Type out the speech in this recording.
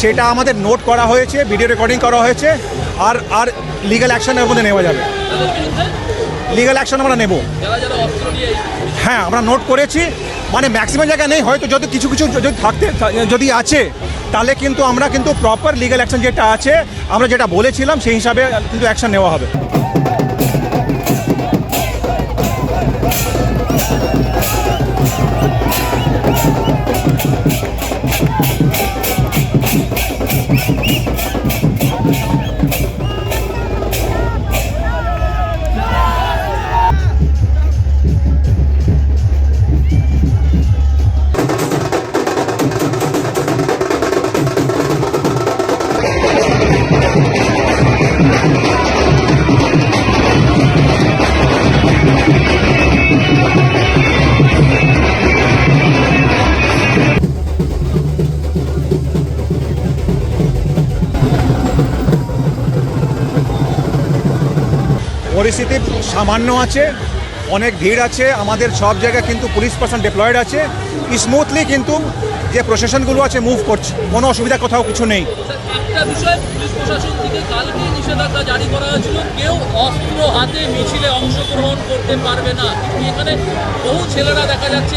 সেটা আমাদের নোট করা হয়েছে ভিডিও রেকর্ডিং করা হয়েছে আর আর লিগ্যাল অ্যাকশন এর মধ্যে নেওয়া যাবে। লিগ্যাল অ্যাকশন আমরা নেব। হ্যাঁ আমরা নোট করেছি। মানে ম্যাক্সিমাম জায়গা নেই হয়তো যদি কিছু কিছু যদি থাকতে যদি আছে তাহলে কিন্তু আমরা কিন্তু প্রপার লিগাল অ্যাকশন যেটা আছে আমরা যেটা বলেছিলাম সেই হিসাবে কিন্তু অ্যাকশন নেওয়া হবে। পরিস্থিতি সামান্য আছে, অনেক ভিড় আছে, আমাদের সব জায়গায় কিন্তু পুলিশ পার্সন ডিপ্লয়েড আছে। স্মুথলি কিন্তু যে প্রশাসনগুলো আছে মুভ করছে, কোনো অসুবিধা কোথাও কিছু নেই। কেউ অস্ত্র হাতে মিছিলে অংশগ্রহণ করতে পারবে না। এখানে বহু ছেলেরা দেখা যাচ্ছে